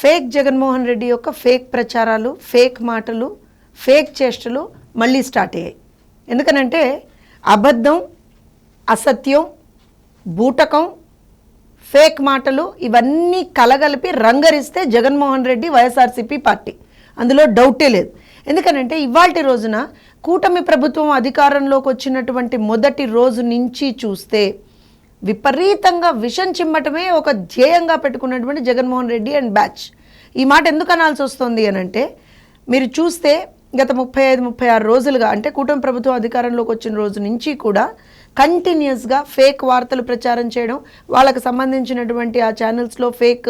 Fake Jaganmohan Reddy యొక్క fake ప్రచారాలు fake మాటలు ఫేక్ చేష్టలు మళ్ళీ స్టార్ట్ అయ్యాయి. ఎందుకనంటే అబద్ధం అసత్యం బూటకం ఫేక్ మాటలు ఇవన్నీ కలగలిపి రంగరిస్తే జగన్మోహన్ రెడ్డి వైఎస్ఆర్సీపీ పార్టీ. అందులో డౌటే లేదు. ఎందుకనంటే ఇవాల్టి రోజున కూటమి ప్రభుత్వం అధికారంలోకి వచ్చినటువంటి మొదటి రోజు నుంచి చూస్తే విపరీతంగా విషం చిమ్మటమే ఒక ధ్యేయంగా పెట్టుకున్నటువంటి జగన్మోహన్ రెడ్డి అండ్ బ్యాచ్. ఈ మాట ఎందుకు అనాల్సి వస్తుంది అని అంటే మీరు చూస్తే గత ముప్పై ఐదు ముప్పై ఆరు రోజులుగా అంటే కూటమి ప్రభుత్వం అధికారంలోకి వచ్చిన రోజు నుంచి కూడా కంటిన్యూస్గా ఫేక్ వార్తలు ప్రచారం చేయడం వాళ్ళకు సంబంధించినటువంటి ఆ ఛానల్స్లో ఫేక్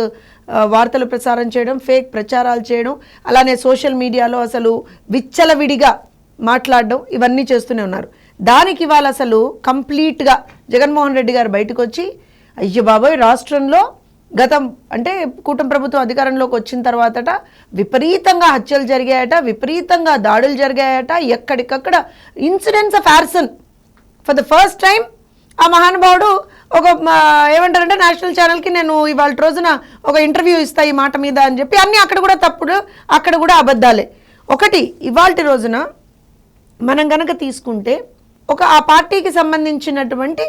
వార్తలు ప్రసారం చేయడం ఫేక్ ప్రచారాలు చేయడం అలానే సోషల్ మీడియాలో అసలు విచ్చలవిడిగా మాట్లాడడం ఇవన్నీ చేస్తూనే ఉన్నారు. దానికి ఇవాళ అసలు కంప్లీట్గా జగన్మోహన్ రెడ్డి గారు బయటకు వచ్చి అయ్యో బాబోయ్ రాష్ట్రంలో గతం అంటే కూటమి ప్రభుత్వం అధికారంలోకి వచ్చిన తర్వాతట విపరీతంగా హత్యలు జరిగాయట విపరీతంగా దాడులు జరిగాయట ఎక్కడికక్కడ incidents of arson. For the first time ఆ మహానుభావుడు ఒక ఏమంటారంటే నేషనల్ ఛానల్కి నేను ఇవాళ రోజున ఒక ఇంటర్వ్యూ ఇస్తా ఈ మాట మీద అని చెప్పి అన్నీ అక్కడ కూడా తప్పుడు అక్కడ కూడా అబద్ధాలే. ఒకటి ఇవాళ రోజున మనం గనక తీసుకుంటే ఒక ఆ పార్టీకి సంబంధించినటువంటి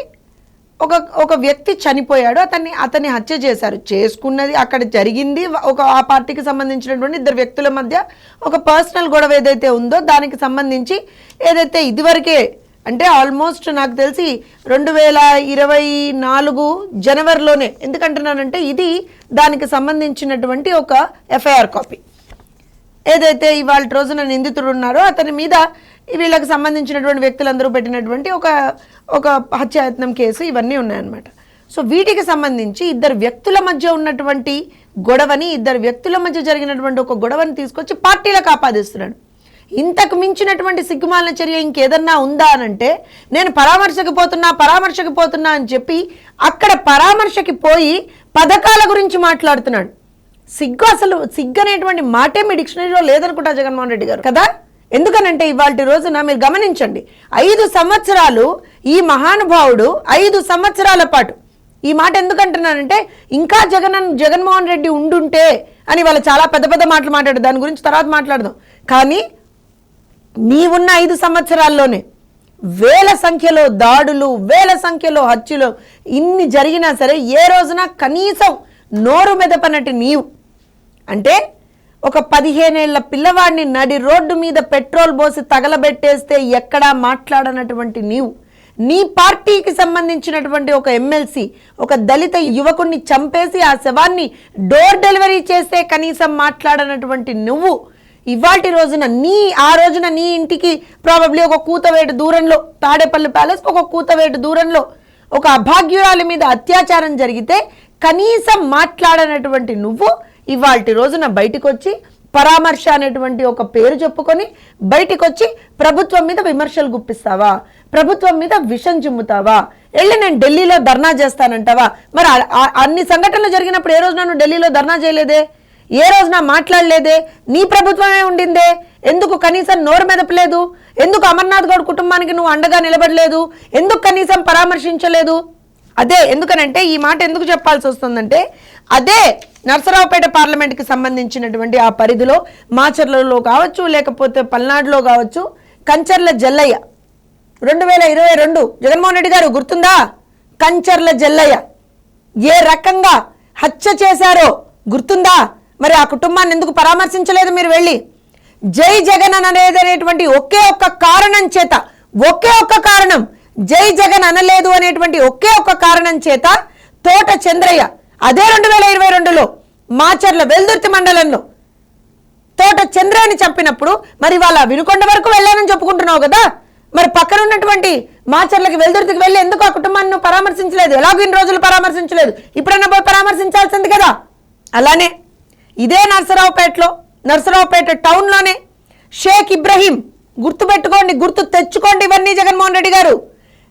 ఒక ఒక వ్యక్తి చనిపోయాడు అతన్ని అతన్ని హత్య చేశారు. చేసుకున్నది అక్కడ జరిగింది ఒక ఆ పార్టీకి సంబంధించినటువంటి ఇద్దరు వ్యక్తుల మధ్య ఒక పర్సనల్ గొడవ ఏదైతే ఉందో దానికి సంబంధించి ఏదైతే ఇదివరకే అంటే ఆల్మోస్ట్ నాకు తెలిసి రెండు వేల ఇరవై నాలుగు జనవరిలోనే ఎందుకంటున్నానంటే ఇది దానికి సంబంధించినటువంటి ఒక ఎఫ్ఐఆర్ కాపీ. ఏదైతే ఇవాళ రోజున నిందితుడు ఉన్నారో అతని మీద వీళ్ళకి సంబంధించినటువంటి వ్యక్తులందరూ పెట్టినటువంటి ఒక ఒక హత్యాయత్నం కేసు ఇవన్నీ ఉన్నాయన్నమాట. సో వీటికి సంబంధించి ఇద్దరు వ్యక్తుల మధ్య ఉన్నటువంటి గొడవని ఇద్దరు వ్యక్తుల మధ్య జరిగినటువంటి ఒక గొడవని తీసుకొచ్చి పార్టీలకు ఆపాదిస్తున్నాడు ఇంతకు మించినటువంటి సిగ్గుమాలిన చర్య ఇంకేదన్నా ఉందా అనంటే నేను పరామర్శకు పోతున్నా పరామర్శకు పోతున్నా అని చెప్పి అక్కడ పరామర్శకి పోయి పథకాల గురించి మాట్లాడుతున్నాడు. సిగ్గు అసలు సిగ్గు అనేటువంటి మాటే మీ డిక్షనరీలో లేదనుకుంటా జగన్మోహన్ రెడ్డి గారు. కదా? ఎందుకనంటే ఇవాళ రోజున మీరు గమనించండి ఐదు సంవత్సరాలు ఈ మహానుభావుడు ఐదు సంవత్సరాల పాటు. ఈ మాట ఎందుకంటున్నానంటే ఇంకా జగన్ జగన్మోహన్ రెడ్డి ఉండుంటే అని వాళ్ళు చాలా పెద్ద పెద్ద మాటలు మాట్లాడారు. దాని గురించి తర్వాత మాట్లాడదాం. కానీ నీవున్న ఐదు సంవత్సరాల్లోనే వేల సంఖ్యలో దాడులు వేల సంఖ్యలో హత్యలు ఇన్ని జరిగినా సరే ఏ రోజున కనీసం నోరు మెదపనటి నీవు. అంటే ఒక పదిహేనేళ్ళ పిల్లవాడిని నడి రోడ్డు మీద పెట్రోల్ పోసి తగలబెట్టేస్తే ఎక్కడా మాట్లాడనటువంటి నీవు. నీ పార్టీకి సంబంధించినటువంటి ఒక ఎమ్మెల్సీ ఒక దళిత యువకుణ్ణి చంపేసి ఆ శవాన్ని డోర్ డెలివరీ చేస్తే కనీసం మాట్లాడనటువంటి నువ్వు. ఇవాటి రోజున నీ ఆ రోజున నీ ఇంటికి ప్రాబబ్లీ ఒక కూతవేటు దూరంలో తాడేపల్లి ప్యాలెస్ ఒక కూతవేటు దూరంలో ఒక అభాగ్యురాలి మీద అత్యాచారం జరిగితే కనీసం మాట్లాడనటువంటి నువ్వు ఇవాళ రోజున బయటకు వచ్చి పరామర్శ అనేటువంటి ఒక పేరు చెప్పుకొని బయటికి వచ్చి ప్రభుత్వం మీద విమర్శలు గుప్పిస్తావా? ప్రభుత్వం మీద విషం చిమ్ముతావా? వెళ్ళి నేను ఢిల్లీలో ధర్నా చేస్తానంటావా? మరి అన్ని సంఘటనలు జరిగినప్పుడు ఏ రోజు నన్ను ఢిల్లీలో ధర్నా చేయలేదే? ఏ రోజున మాట్లాడలేదే? నీ ప్రభుత్వమే ఉండిందే? ఎందుకు కనీసం నోరు మెదపలేదు? ఎందుకు అమర్నాథ్ గౌడ్ కుటుంబానికి నువ్వు అండగా నిలబడలేదు? ఎందుకు కనీసం పరామర్శించలేదు? అదే ఎందుకనంటే ఈ మాట ఎందుకు చెప్పాల్సి వస్తుందంటే అదే నర్సరావుపేట పార్లమెంట్కి సంబంధించినటువంటి ఆ పరిధిలో మాచర్లలో కావచ్చు లేకపోతే పల్నాడులో కావచ్చు కంచర్ల జల్లయ్య. రెండు వేల ఇరవై రెండు జగన్మోహన్ రెడ్డి గారు గుర్తుందా? కంచర్ల జల్లయ్య. ఏ రకంగా హత్య చేశారో గుర్తుందా? మరి ఆ కుటుంబాన్ని ఎందుకు పరామర్శించలేదు మీరు వెళ్ళి? జై జగన్ అనేది అనేటువంటి ఒకే ఒక్క కారణం చేత ఒకే ఒక్క కారణం జై జగన్ అనలేదు అనేటువంటి ఒకే ఒక్క కారణం చేత తోట చంద్రయ్య అదే రెండు వేల ఇరవై రెండులో మాచర్ల వెల్దుర్తి మండలంలో తోట చంద్రయ్యని చంపినప్పుడు మరి వాళ్ళ వినుకొండ వరకు వెళ్ళానని చెప్పుకుంటున్నావు కదా? మరి పక్కన ఉన్నటువంటి మాచర్లకి వెల్దుర్తికి వెళ్ళి ఎందుకు ఆ కుటుంబాన్ని పరామర్శించలేదు? ఎలాగో ఇన్ని రోజులు పరామర్శించలేదు? ఇప్పుడన్నా పోయి పరామర్శించాల్సింది కదా? అలానే ఇదే నర్సరావుపేటలో నర్సరావుపేట టౌన్లోనే షేక్ ఇబ్రహీం గుర్తుపెట్టుకోండి గుర్తు తెచ్చుకోండి ఇవన్నీ జగన్మోహన్ రెడ్డి గారు.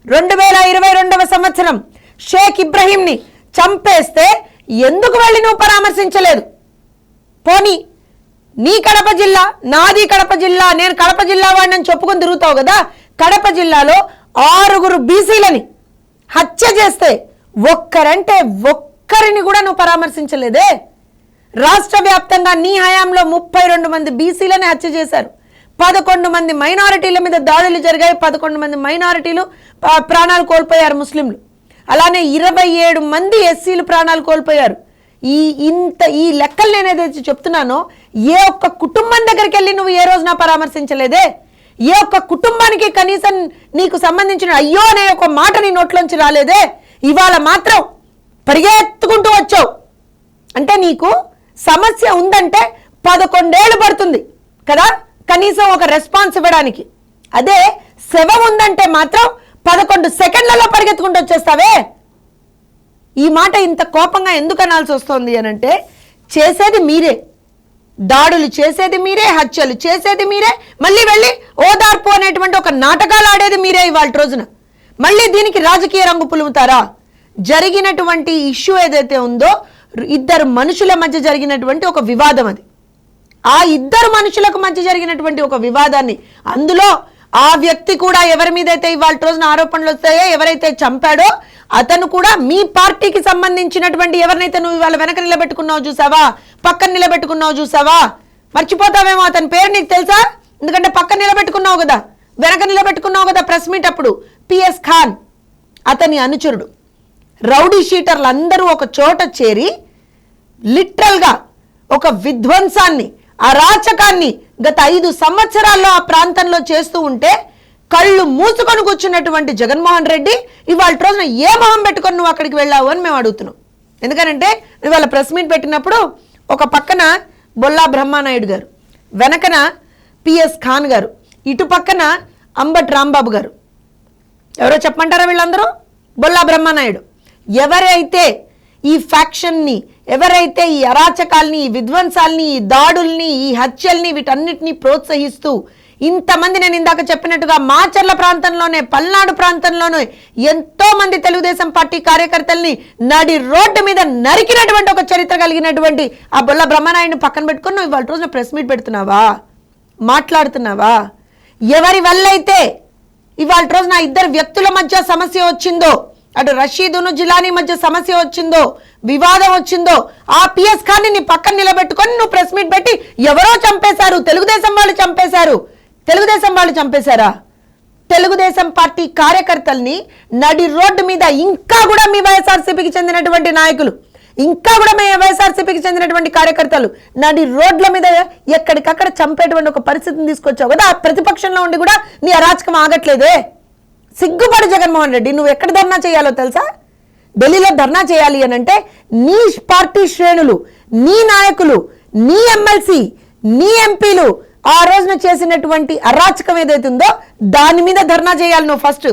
రెండు వేల ఇరవై రెండవ సంవత్సరం షేక్ ఇబ్రహీంని చంపేస్తే ఎందుకు వెళ్ళి నువ్వు పరామర్శించలేదు? పోనీ నీ కడప జిల్లా నాది కడప జిల్లా నేను కడప జిల్లా వాడిని చెప్పుకొని తిరుగుతావు కదా? కడప జిల్లాలో ఆరుగురు బీసీలని హత్య చేస్తే ఒక్కరంటే ఒక్కరిని కూడా నువ్వు పరామర్శించలేదే? రాష్ట్ర వ్యాప్తంగా నీ హయాంలో ముప్పై రెండు మంది బీసీలని హత్య చేశారు. పదకొండు మంది మైనారిటీల మీద దాడులు జరిగాయి. పదకొండు మంది మైనారిటీలు ప్రాణాలు కోల్పోయారు ముస్లింలు. అలానే ఇరవై ఏడు మంది ఎస్సీలు ప్రాణాలు కోల్పోయారు. ఈ ఇంత ఈ లెక్కలు నేను ఏదైతే చెప్తున్నానో ఏ ఒక్క కుటుంబం దగ్గరికి వెళ్ళి నువ్వు ఏ రోజున పరామర్శించలేదే? ఏ ఒక్క కుటుంబానికి కనీసం నీకు సంబంధించిన అయ్యో అనే ఒక మాట నీ నోట్లోంచి రాలేదే? ఇవాళ మాత్రం పరిగెత్తుకుంటూ వచ్చావు. అంటే నీకు సమస్య ఉందంటే పదకొండేళ్ళు పడుతుంది కదా? కనీసం ఒక రెస్పాన్స్ ఇవ్వడానికి. అదే శవం ఉందంటే మాత్రం పదకొండు సెకండ్లలో పరిగెత్తుకుంటూ వచ్చేస్తావే. ఈ మాట ఇంత కోపంగా ఎందుకు అనాల్సి వస్తుంది అని అంటే చేసేది మీరే. దాడులు చేసేది మీరే హత్యలు చేసేది మీరే మళ్ళీ వెళ్ళి ఓదార్పు అనేటువంటి ఒక నాటకాలు ఆడేది మీరే ఇవాళ రోజున. మళ్ళీ దీనికి రాజకీయ రంగు పులుముతారా? జరిగినటువంటి ఇష్యూ ఏదైతే ఉందో ఇద్దరు మనుషుల మధ్య జరిగినటువంటి ఒక వివాదం అది. ఆ ఇద్దరు మనుషులకు మధ్య జరిగినటువంటి ఒక వివాదాన్ని. అందులో ఆ వ్యక్తి కూడా ఎవరి మీద అయితే ఇవాళ రోజున ఆరోపణలు వస్తాయో ఎవరైతే చంపాడో అతను కూడా మీ పార్టీకి సంబంధించినటువంటి ఎవరినైతే నువ్వు ఇవాళ వెనక నిలబెట్టుకున్నావు చూసావా? పక్కన నిలబెట్టుకున్నావు చూసావా? మర్చిపోతావేమో అతని పేరు నీకు తెలుసా? ఎందుకంటే పక్కన నిలబెట్టుకున్నావు కదా. వెనక నిలబెట్టుకున్నావు కదా ప్రెస్ మీట్ అప్పుడు. పిఎస్ ఖాన్ అతని అనుచరుడు. రౌడీ షీటర్లు అందరూ ఒక చోట చేరి లిటరల్గా ఒక విధ్వంసాన్ని అరాచకాన్ని గత ఐదు సంవత్సరాల్లో ఆ ప్రాంతంలో చేస్తూ ఉంటే కళ్ళు మూసుకొని కూర్చున్నటువంటి జగన్మోహన్ రెడ్డి ఇవాళ రోజున ఏ మొహం పెట్టుకొని నువ్వు అక్కడికి వెళ్ళావు అని మేము అడుగుతున్నాం. ఎందుకనంటే ఇవాళ ప్రెస్ మీట్ పెట్టినప్పుడు ఒక పక్కన బొల్లా బ్రహ్మానాయుడు గారు వెనకన పిఎస్ ఖాన్ గారు ఇటు పక్కన అంబట్ రాంబాబు గారు. ఎవరో చెప్పమంటారా వీళ్ళందరూ? బొల్లా బ్రహ్మనాయుడు. ఎవరైతే ఈ ఫ్యాక్షన్ని ఎవరైతే ఈ అరాచకాల్ని ఈ విధ్వంసాల్ని ఈ దాడుల్ని ఈ హత్యల్ని వీటన్నిటిని ప్రోత్సహిస్తూ ఇంతమంది నేను ఇందాక చెప్పినట్టుగా మాచర్ల ప్రాంతంలోనే పల్నాడు ప్రాంతంలోనే ఎంతో మంది తెలుగుదేశం పార్టీ కార్యకర్తల్ని నడి రోడ్డు మీద నరికినటువంటి ఒక చరిత్ర కలిగినటువంటి ఆ బొల్ల బ్రహ్మనాయుడిని పక్కన పెట్టుకుని నువ్వు ఇవాళ రోజున ప్రెస్ మీట్ పెడుతున్నావా? మాట్లాడుతున్నావా? ఎవరి వల్ల అయితే ఇవాళ రోజున ఇద్దరు వ్యక్తుల మధ్య సమస్య వచ్చిందో అటు రషీదును జిలానీ మధ్య సమస్య వచ్చిందో వివాదం వచ్చిందో ఆ పిఎస్ ఖాన్ని నీ పక్కన నిలబెట్టుకొని నువ్వు ప్రెస్ మీట్ పెట్టి ఎవరో చంపేశారు తెలుగుదేశం వాళ్ళు చంపేశారు. తెలుగుదేశం వాళ్ళు చంపేశారా? తెలుగుదేశం పార్టీ కార్యకర్తల్ని నడి రోడ్డు మీద ఇంకా కూడా మీ వైఎస్ఆర్సీపీకి చెందినటువంటి నాయకులు ఇంకా కూడా మీ వైఎస్ఆర్సీపీకి చెందినటువంటి కార్యకర్తలు నడి రోడ్ల మీద ఎక్కడికక్కడ చంపేటువంటి ఒక పరిస్థితిని తీసుకొచ్చావు కదా ఆ ప్రతిపక్షంలో ఉండి కూడా నీ అరాచకం ఆగట్లేదే? సిగ్గుపడు జగన్మోహన్ రెడ్డి నువ్వు ఎక్కడ ధర్నా చేయాలో తెలుసా? ఢిల్లీలో ధర్నా చేయాలి అని అంటే నీ పార్టీ శ్రేణులు నీ నాయకులు నీ ఎమ్మెల్సీ నీ ఎంపీలు ఆ రోజున చేసినటువంటి అరాచకం ఏదైతే ఉందో దాని మీద ధర్నా చేయాలి నువ్వు ఫస్ట్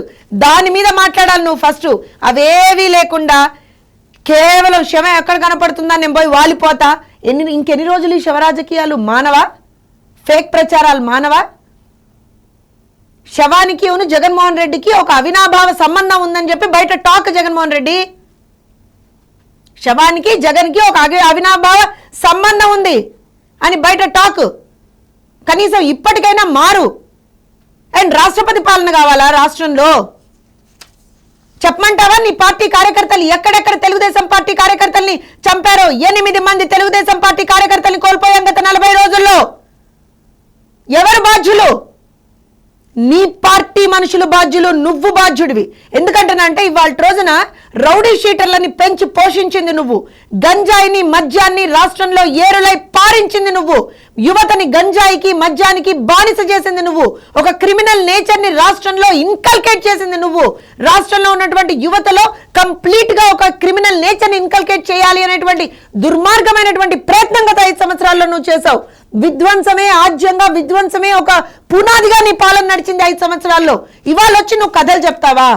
దాని మీద మాట్లాడాలి నువ్వు ఫస్ట్ అవేవీ లేకుండా కేవలం శవ ఎక్కడ కనపడుతుందా నేను పోయి వాలిపోతా. ఎన్ని ఇంకెన్ని రోజులు ఈ శవరాజకీయాలు మానవా? ఫేక్ ప్రచారాలు మానవా? శవానికి అవును జగన్మోహన్ రెడ్డికి ఒక అవినాభావ సంబంధం ఉందని చెప్పి బయట టాక్ జగన్మోహన్ రెడ్డి. శవానికి జగన్కి ఒక అవి అవినాభావ సంబంధం ఉంది అని బయట టాక్. కనీసం ఇప్పటికైనా మారు. అండ్ రాష్ట్రపతి పాలన కావాలా రాష్ట్రంలో? చెప్పమంటావా? నీ పార్టీ కార్యకర్తలు ఎక్కడెక్కడ తెలుగుదేశం పార్టీ కార్యకర్తల్ని చంపారో? ఎనిమిది మంది తెలుగుదేశం పార్టీ కార్యకర్తల్ని కోల్పోయాం గత నలభై రోజుల్లో. ఎవరు బాధ్యులు? నీ పార్టీ మనుషులు బాధ్యులు నువ్వు బాధ్యుడివి. ఎందుకంటేనంటే ఇవాళ రోజున రౌడీ షీటర్లని పెంచి పోషించింది నువ్వు. గంజాయిని మద్యాన్ని రాష్ట్రంలో ఏరులై పారించింది నువ్వు. యువతని గంజాయికి మద్యానికి బానిస చేసింది నువ్వు. ఒక క్రిమినల్ నేచర్ని రాష్ట్రంలో ఇన్కల్కేట్ చేసింది నువ్వు. రాష్ట్రంలో ఉన్నటువంటి యువతలో కంప్లీట్గా ఒక క్రిమినల్ నేచర్ని ఇన్కల్కేట్ చేయాలి అనేటువంటి దుర్మార్గమైనటువంటి ప్రయత్నం గత ఐదు సంవత్సరాల్లో నువ్వు చేసావు విధ్వంసమే ఆజ్యంగా విధ్వంసమే ఒక పునాదిగా నీ పాలన నడిచింది ఐదు సంవత్సరాల్లో. ఇవాళ వచ్చి నువ్వు కథలు చెప్తావా?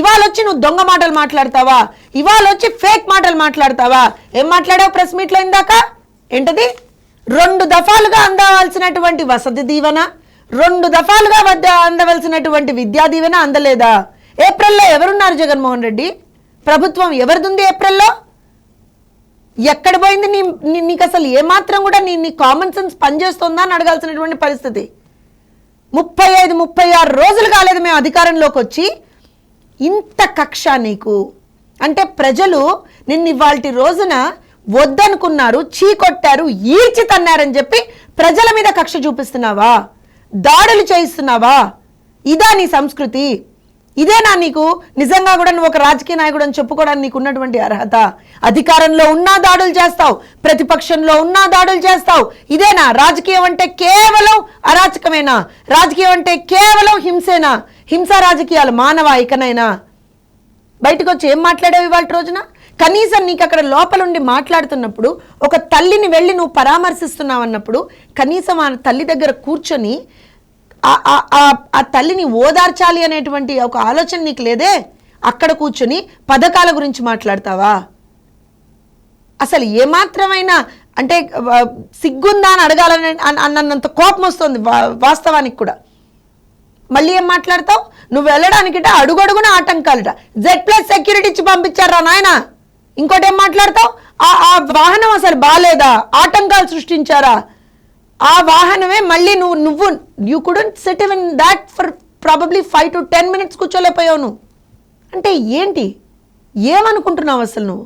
ఇవాళ వచ్చి నువ్వు దొంగ మాటలు మాట్లాడతావా? ఇవాళ వచ్చి ఫేక్ మాటలు మాట్లాడతావా? ఏం మాట్లాడావు ప్రెస్ మీట్లో ఇందాక? ఏంటది? రెండు దఫాలుగా అందవలసినటువంటి వసతి దీవెన రెండు దఫాలుగా వద్ద అందవలసినటువంటి విద్యా దీవెన అందలేదా? ఏప్రిల్లో ఎవరున్నారు జగన్మోహన్ రెడ్డి? ప్రభుత్వం ఎవరిదుంది ఏప్రిల్లో? ఎక్కడ పోయింది నీ నీకు అసలు ఏమాత్రం కూడా నీ నీ కామన్ సెన్స్ పనిచేస్తుందా అని అడగాల్సినటువంటి పరిస్థితి. ముప్పై ఐదు ముప్పై ఆరు రోజులు కాలేదు మేము అధికారంలోకి వచ్చి. ఇంత కక్ష నీకు. అంటే ప్రజలు నిన్ను ఇవాళ రోజున వద్దనుకున్నారు చీకొట్టారు ఈడ్చి తన్నారని చెప్పి ప్రజల మీద కక్ష చూపిస్తున్నావా? దాడులు చేయిస్తున్నావా? ఇదా నీ సంస్కృతి? ఇదేనా నీకు? నిజంగా కూడా నువ్వు ఒక రాజకీయ నాయకుడు అని చెప్పుకోవడానికి నీకు ఉన్నటువంటి అర్హత? అధికారంలో ఉన్నా దాడులు చేస్తావు ప్రతిపక్షంలో ఉన్నా దాడులు చేస్తావు. ఇదేనా? రాజకీయం అంటే కేవలం అరాచకమేనా? రాజకీయం అంటే కేవలం హింసేనా? హింసా రాజకీయాలు మానవ ఇకనైనా బయటకు వచ్చి ఏం మాట్లాడావు ఇవాళ రోజున? కనీసం నీకు అక్కడ లోపలుండి మాట్లాడుతున్నప్పుడు ఒక తల్లిని వెళ్ళి నువ్వు పరామర్శిస్తున్నావు అన్నప్పుడు కనీసం ఆ తల్లి దగ్గర కూర్చొని ఆ- తల్లిని ఓదార్చాలి అనేటువంటి ఒక ఆలోచన నీకు లేదే? అక్కడ కూర్చొని పథకాల గురించి మాట్లాడతావా? అసలు ఏమాత్రమైన అంటే సిగ్గుందా అని అడగాలని అన్నంత కోపం వస్తుంది వా- వాస్తవానికి కూడా. మళ్ళీ ఏం మాట్లాడతావు? నువ్వు వెళ్ళడానికిట అడుగడుగున ఆటంకాలట. జెడ్ ప్లస్ సెక్యూరిటీ ఇచ్చి పంపించారా నాయనా! ఇంకోటి ఏం మాట్లాడతావు? ఆ ఆ వాహనం అసలు బాగాలేదా ఆటంకాలు సృష్టించారా? ఆ వాహనమే మళ్ళీ నువ్వు నువ్వు you couldn't sit in that for probably five to ten minutes కూర్చోలేకపోయావు నువ్వు. అంటే ఏంటి? ఏమనుకుంటున్నావు అసలు నువ్వు?